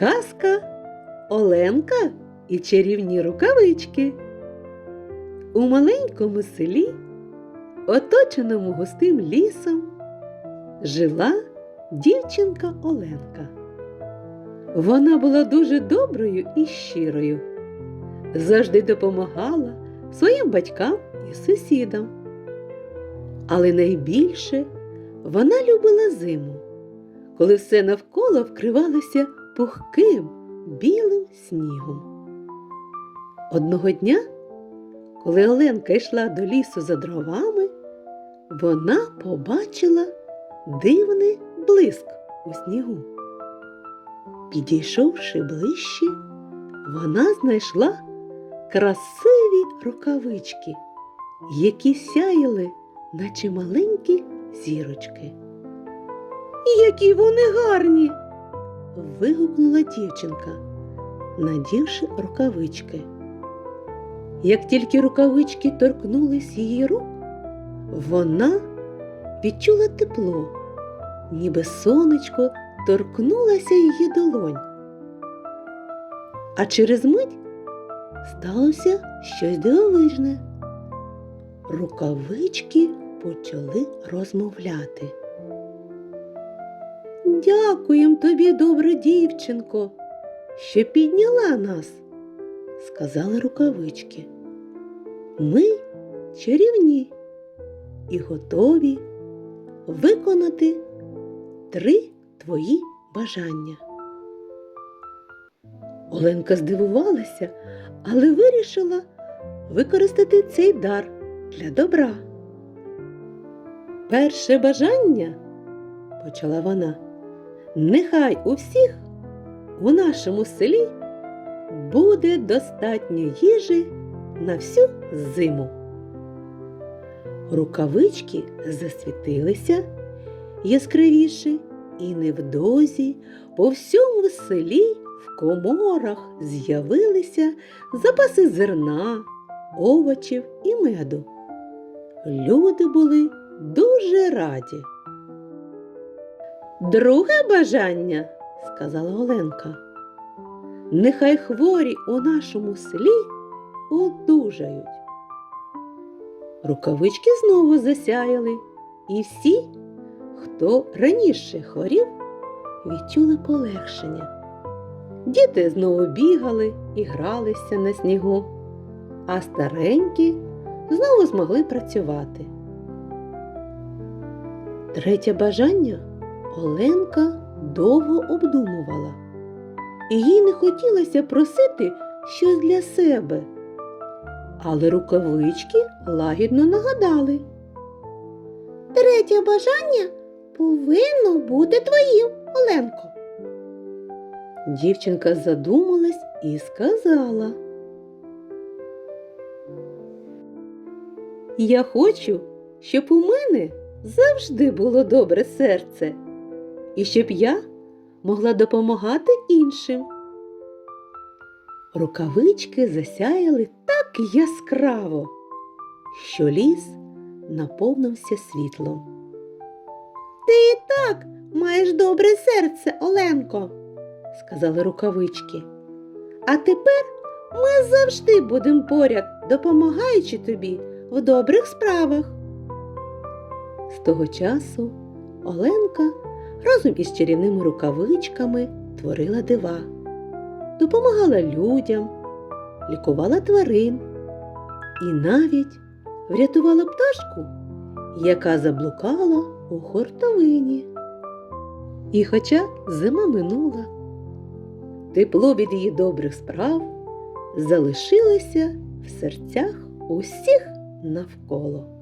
Казка Оленка і чарівні рукавички. У маленькому селі, оточеному густим лісом, жила дівчинка Оленка. Вона була дуже доброю і щирою, завжди допомагала своїм батькам і сусідам. Але найбільше вона любила зиму, коли все навколо вкривалося пухким білим снігом. Одного дня, коли Оленка йшла до лісу за дровами, вона побачила дивний блиск у снігу. Підійшовши ближче, вона знайшла красиві рукавички, які сяяли, наче маленькі зірочки. Які вони гарні! Вигукнула дівчинка, надівши рукавички. Як тільки рукавички торкнулись її рук, вона відчула тепло, ніби сонечко торкнулося її долонь. А через мить сталося щось дивовижне. Рукавички почали розмовляти. Дякуєм тобі, добра дівчинко, що підняла нас, сказали рукавички. Ми чарівні і готові виконати три твої бажання. Оленка здивувалася, але вирішила використати цей дар для добра. Перше бажання, почала вона, нехай у всіх у нашому селі буде достатньо їжі на всю зиму. Рукавички засвітилися яскравіше, і невдовзі по всьому селі в коморах з'явилися запаси зерна, овочів і меду. Люди були дуже раді. Друге бажання, сказала Оленка. Нехай хворі у нашому селі одужають. Рукавички знову засяяли, і всі, хто раніше хворів, відчули полегшення. Діти знову бігали і гралися на снігу, а старенькі знову змогли працювати. Третє бажання Оленка довго обдумувала, і їй не хотілося просити щось для себе. Але рукавички лагідно нагадали. Третє бажання повинно бути твоїм, Оленко. Дівчинка задумалась і сказала. Я хочу, щоб у мене завжди було добре серце, і щоб я могла допомагати іншим. Рукавички засяяли так яскраво, що ліс наповнився світлом. Ти і так маєш добре серце, Оленко, сказали рукавички. А тепер ми завжди будемо поряд, допомагаючи тобі в добрих справах. З того часу Оленка разом із чарівними рукавичками творила дива, допомагала людям, лікувала тварин і навіть врятувала пташку, яка заблукала у хортовині. І хоча зима минула, тепло від її добрих справ залишилося в серцях усіх навколо.